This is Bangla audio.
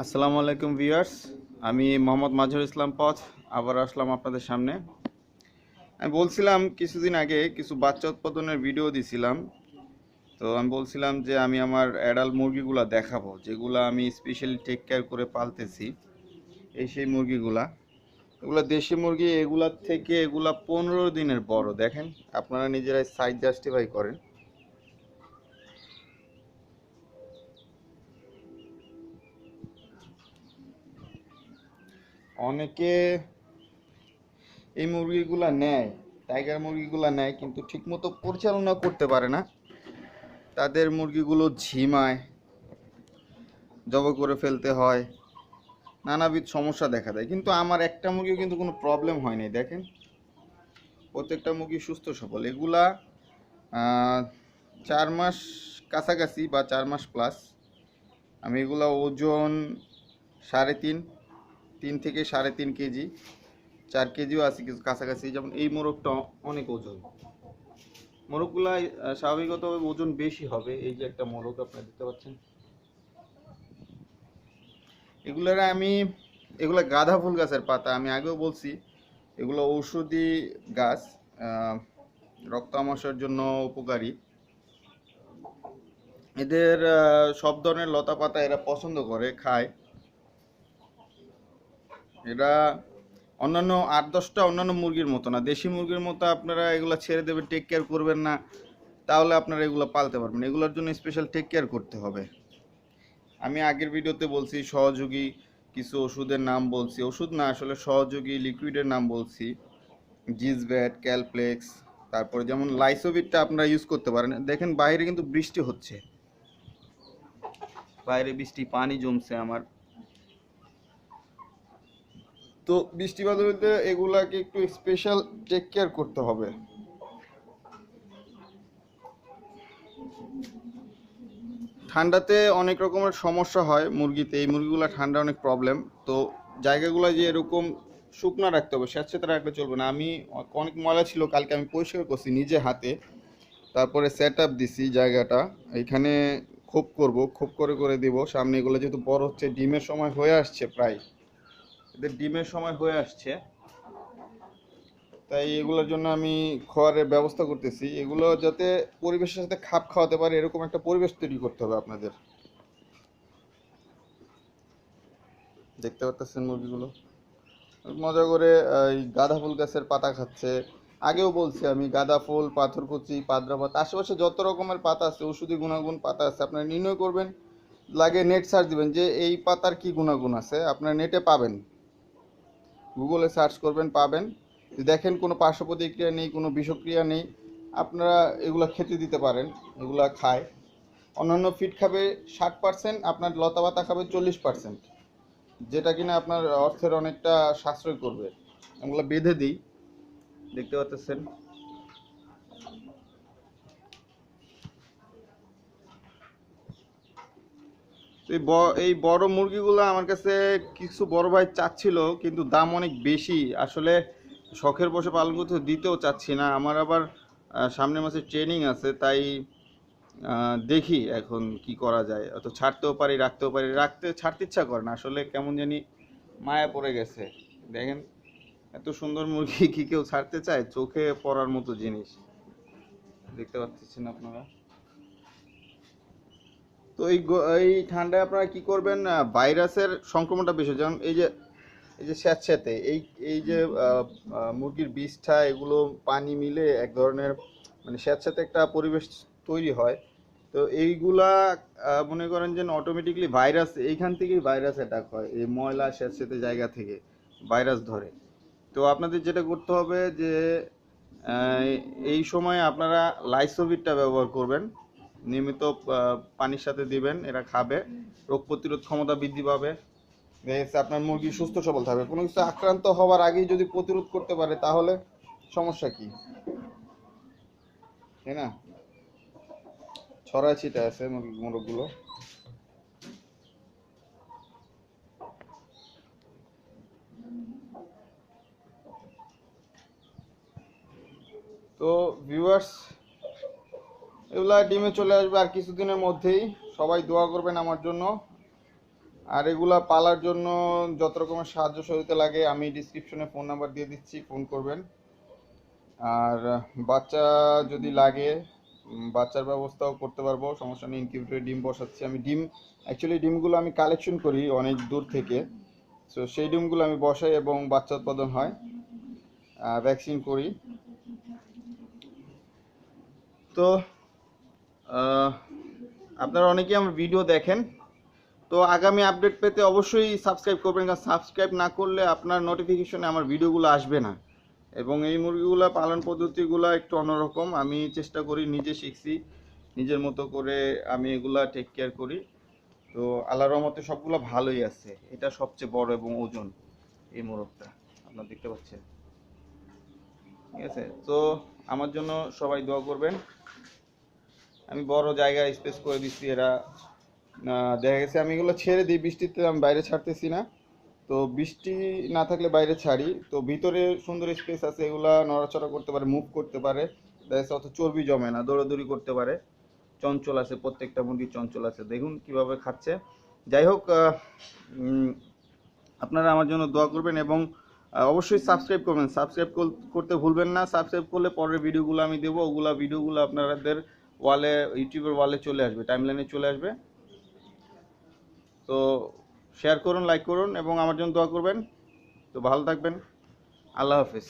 আসসালামু আলাইকুম ভিউয়ার্স, আমি মোহাম্মদ মাজহুর ইসলাম পথ, আবার আসলাম আপনাদের সামনে। আমি বলছিলাম, কিছুদিন আগে কিছু বাচ্চা উৎপাদনের ভিডিও দিছিলাম। তো আমি বলছিলাম যে আমি আমার অ্যাডাল মুরগিগুলা দেখাবো, যেগুলো আমি স্পেশালি টেক কেয়ার করে পালতেছি। এই সেই মুরগিগুলা। এগুলা দেশি মুরগি এগুলার থেকে এগুলা পনেরো দিনের বড়, দেখেন, আপনারা নিজেরাই সাইজ জাস্টিফাই করেন। অনেকে এই মুরগিগুলা নেয় টাইগার মুরগিগুলা নেয়, কিন্তু ঠিকমতো পরিচালনা করতে পারে না। তাদের মুরগিগুলো ঝিমায়, জব করে ফেলতে হয়, নানাবিধ সমস্যা দেখা দেয়। কিন্তু আমার একটা মুরগি কিন্তু কোনো প্রবলেম হয়নি দেখেন। প্রত্যেকটা মুরগি সুস্থ সবল। এগুলা চার মাস কাছাকাছি বা চার মাস প্লাস আমি এগুলা ওজন সাড়ে তিন তিন থেকে সাড়ে তিন কেজি চার কেজিও আছে কিছু কাছাকাছি যেমন এই মোরগটা অনেক ওজন। মোরগগুলা আহ, স্বাভাবিকভাবে ওজন বেশি হবে এই যে একটা মোরগ আপনারা দেখতে পাচ্ছেন। এগুলার আমি এগুলা গাঁদা ফুল গাছের পাতা আমি আগেও বলছি এগুলো ঔষধি গাছ রক্ত জন্য উপকারী। এদের সব ধরনের লতা পাতা এরা পছন্দ করে খায়। এরা অন্যান্য আট দশটা অন্যান্য মুরগির মতো না। দেশি মুরগির মতো আপনারা এগুলো ছেড়ে দেবেন টেক কেয়ার করবেন না। তাহলে আপনারা এগুলো পালতে পারবেন। এগুলোর জন্য স্পেশাল টেক কেয়ার করতে হবে। আমি আগের ভিডিওতে বলছি, সহযোগী কিছু ওষুধের নাম বলছি। ওষুধ না, আসলে সহযোগী লিকুইডের নাম বলছি। জিজব্যাট ক্যালপ্লেক্স তারপরে যেমন লাইসোভিটটা আপনারা ইউজ করতে পারেন। দেখেন বাইরে কিন্তু বৃষ্টি হচ্ছে। বাইরে বৃষ্টি, পানি জমছে আমার। তো বৃষ্টি বাদলতে এগুলাকে একটু স্পেশাল টেক কেয়ার করতে হবে। ঠান্ডাতে অনেক রকমের সমস্যা হয় মুরগিতে, এই মুরগিগুলো ঠান্ডা অনেক প্রবলেম তো জায়গাগুলো যে এরকম শুকনো রাখতে হবে স্যাঁতস্যাঁতে রাখলে চলবে না। আমি অনেক ময়লা ছিল, কালকে আমি পরিষ্কার করছি নিজে হাতে। তারপরে সেট আপ দিছি জায়গাটা। এখানে খোপ করব, খোপ করে করে দিব। সামনে এগুলো যেহেতু বড় হচ্ছে, ডিমের সময় হয়ে আসছে প্রায়। এদের ডিমের সময় হয়ে আসছে। তাই এগুলোর জন্য আমি খাওয়ারের ব্যবস্থা করতেছি। এগুলো যাতে পরিবেশের সাথে খাপ খাওয়াতে পারে, এরকম একটা পরিবেশ তৈরি করতে হবে আপনাদের। দেখতে পাচ্ছেন মুরগিগুলো? মজা করে এই গাঁদা ফুল গাছের পাতা খাচ্ছে। আগেও বলছি আমি, গাঁদা ফুল পাথরকুচি পাদ্রা পাতা, আশেপাশে যত রকমের পাতা আছে, ওষুধি গুণাগুণ পাতা আছে, আপনারা নির্ণয় করবেন। লাগে নেট সার্চ দিবেন যে এই পাতার কি গুণাগুণ আছে, আপনারা নেটে পাবেন। গুগলে সার্চ করবেন, পাবেন। দেখেন কোনো পার্শ্ব প্রতিক্রিয়া নেই, কোনো বিষক্রিয়া নেই, আপনারা এগুলো খেতে দিতে পারেন, এগুলো খায়। অন্যান্য ফিট খাবে ষাট পার্সেন্ট আপনার লতা পাতা খাবে চল্লিশ পার্সেন্ট যেটা কিনা আপনার অর্থের অনেকটা সাশ্রয় করবে। এগুলো বেঁধে দিই। দেখতে পাচ্ছেন? এই এই বড় মুরগিগুলো আমার কাছে কিছু বড় ভাই চাচ্ছিল কিন্তু দাম অনেক বেশি। আসলে শখের বসে পালন করতে দিতেও চাচ্ছি না। আমার আবার আহ, সামনের মাসে ট্রেনিং আছে তাই দেখি এখন কি করা যায়। অত ছাড়তেও পারি রাখতেও পারি। রাখতে ছাড়তে ইচ্ছা করে না। আসলে কেমন জানি মায়া পড়ে গেছে। দেখেন এত সুন্দর মুরগি কি কেউ ছাড়তে চায়? চোখে পড়ার মতো জিনিস। দেখতে পাচ্ছেন আপনারা? তো এই এই ঠান্ডায় আপনারা কি করবেন ভাইরাসের সংক্রমণটা বেশি যেমন এই যে এই যে স্যাঁতস্যাঁতে এই এই যে মুরগির বিষটা, এগুলো পানি মিলে এক ধরনের মানে স্যাঁতস্যাঁতে একটা পরিবেশ তৈরি হয়। তো এইগুলা মনে করেন যে অটোমেটিকলি ভাইরাস, এইখান থেকেই ভাইরাস অ্যাটাক হয়, এই ময়লা স্যাঁতস্যাঁতে জায়গা থেকে ভাইরাস ধরে। তো আপনাদের যেটা করতে হবে যে এই সময় আপনারা লাইসোভিটটা ব্যবহার করবেন। নিয়মিত পানির সাথে দিবেন, এরা খাবে। রোগ প্রতিরোধ ক্ষমতা বৃদ্ধি পাবে। দেখা আপনার মুরগি সুস্থ, সবল থাকবে। কোনো কিছু আক্রান্ত হওয়ার আগেই যদি প্রতিরোধ করতে পারে, তাহলে সমস্যা কি? তাই না? ছড়ায় ছিটা আছে মুরগি, মোরগগুলো। তো ভিউয়ার্স এগুলা ডিমে চলে আসবে আর কিছুদিনের মধ্যেই। সবাই দোয়া করবেন আমার জন্য। আর এগুলা পালার জন্য যত রকমের সাহায্য সহযোগিতা লাগে, আমি ডিসক্রিপশনে ফোন নাম্বার দিয়ে দিচ্ছি ফোন করবেন। আর বাচ্চা যদি লাগে বাচ্চার ব্যবস্থাও করতে পারব, সমস্যা নেই ইনকিউবেটরে ডিম বসাচ্ছি। আমি ডিম অ্যাকচুয়ালি ডিমগুলো আমি কালেকশন করি অনেক দূর থেকে। সো সেই ডিমগুলো আমি বসাই এবং বাচ্চা উৎপাদন হয় ভ্যাকসিন করি। তো আপনারা অনেকেই আমার ভিডিও দেখেন। তো আগামী আপডেট পেতে অবশ্যই সাবস্ক্রাইব করবেন, কারণ সাবস্ক্রাইব না করলে আপনার নোটিফিকেশনে আমার ভিডিওগুলো আসবে না। এবং এই মুরগিগুলো পালন পদ্ধতিগুলো একটু অন্যরকম। আমি চেষ্টা করি, নিজে শিখছি, নিজের মতো করে আমি এগুলা টেক কেয়ার করি। তো আল্লাহর রহমতে সবগুলো ভালোই আছে। এটা সবচেয়ে বড় এবং ওজন এই মোরগটা। আপনারা দেখতে পাচ্ছেন। ঠিক আছে? তো আমার জন্য সবাই দোয়া করবেন। আমি বড় জায়গায় স্পেস করে দিচ্ছি এরা। দেখা গেছে আমি এগুলো ছেড়ে দিই, বৃষ্টিতে আমি বাইরে ছাড়তেছি না। তো বৃষ্টি না থাকলে বাইরে ছাড়ি। তো ভিতরে সুন্দর স্পেস আছে, এগুলা নড়াচড়া করতে পারে মুভ করতে পারে। দেখা যাচ্ছে অত চর্বি জমে না, দৌড়াদৌড়ি করতে পারে। চঞ্চল আছে, প্রত্যেকটা মুরগি চঞ্চল আছে। দেখুন কীভাবে খাচ্ছে। যাই হোক আপনারা আমার জন্য দোয়া করবেন এবং অবশ্যই সাবস্ক্রাইব করবেন। সাবস্ক্রাইব করতে ভুলবেন না। সাবস্ক্রাইব করলে পরের ভিডিওগুলো আমি দেবো। ওগুলা ভিডিওগুলো আপনাদের ওয়ালে ইউটিউবের ওয়ালে চলে আসবে টাইমলাইনে চলে আসবে। তো শেয়ার করুন লাইক করুন এবং আমার জন্য দোয়া করবেন। তো ভালো থাকবেন। আল্লাহ হাফিজ।